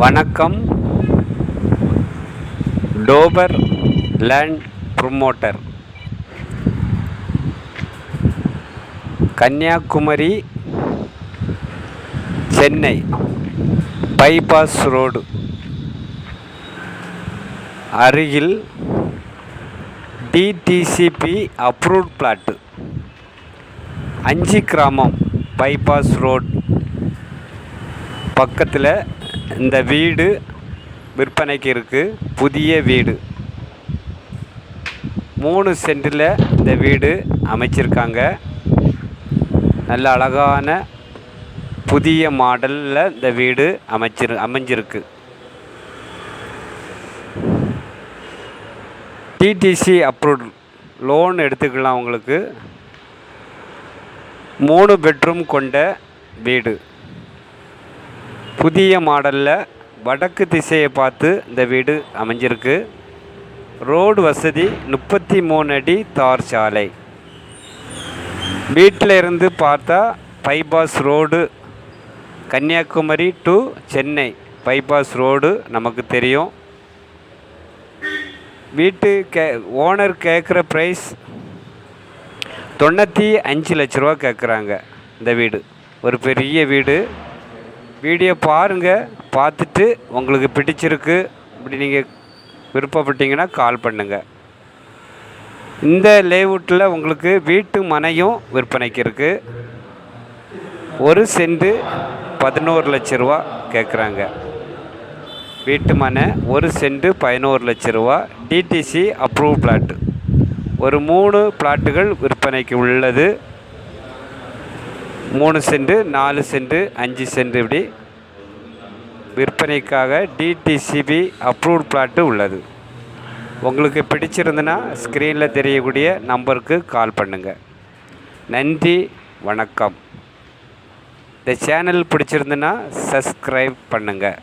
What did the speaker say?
வணக்கம். டோபர் land promoter. Kanyakumari Chennai bypass road. அருகில் DTCP approved plot. Anjugramam bypass road. பக்கத்தில் இந்த வீடு விற்பனைக்கு இருக்குது புதிய வீடு. மூணு சென்டில் இந்த வீடு அமைச்சிருக்காங்க. நல்ல அழகான புதிய மாடலில் இந்த வீடு அமைச்சிரு அமைஞ்சிருக்கு. டிடிசி அப்ரூவ்ட் லோன் எடுத்துக்கலாம் உங்களுக்கு. மூணு பெட்ரூம் கொண்ட வீடு. புதிய மாடலில் வடக்கு திசையை பார்த்து இந்த வீடு அமைஞ்சிருக்கு. ரோடு வசதி முப்பத்தி மூணு அடி தார் சாலை. வீட்டில் இருந்து பார்த்தா bypass road Kanyakumari to Chennai bypass road நமக்கு தெரியும். வீட்டு கே ஓனர் கேட்குற ப்ரைஸ் தொண்ணூற்றி அஞ்சு லட்ச ரூபா கேட்குறாங்க இந்த வீடு. ஒரு பெரிய வீடு. வீடியோ பாருங்கள் பார்த்துட்டு உங்களுக்கு பிடிச்சிருக்கு இப்படி நீங்கள் விருப்பப்பட்டீங்கன்னா கால் பண்ணுங்கள் இந்த லேவுட்டில் உங்களுக்கு வீட்டு மனையும் விற்பனைக்கு இருக்குது ஒரு சென்ட்டு பதினோரு லட்ச ரூபா கேட்குறாங்க வீட்டு மனை ஒரு செண்டு பதினோரு லட்ச ரூபா டிடிசி அப்ரூவ் பிளாட்டு ஒரு மூணு பிளாட்டுகள் விற்பனைக்கு உள்ளது. மூணு சென்ட்டு நாலு சென்ட்டு அஞ்சு சென்ட் இப்படி விற்பனைக்காக டிடிசிபி அப்ரூவ்ட் பிளாட்டு உள்ளது. உங்களுக்கு பிடிச்சிருந்துன்னா ஸ்க்ரீனில் தெரியக்கூடிய நம்பருக்கு கால் பண்ணுங்கள் நன்றி வணக்கம். இந்த சேனல் பிடிச்சிருந்துன்னா சப்ஸ்கிரைப் பண்ணுங்கள்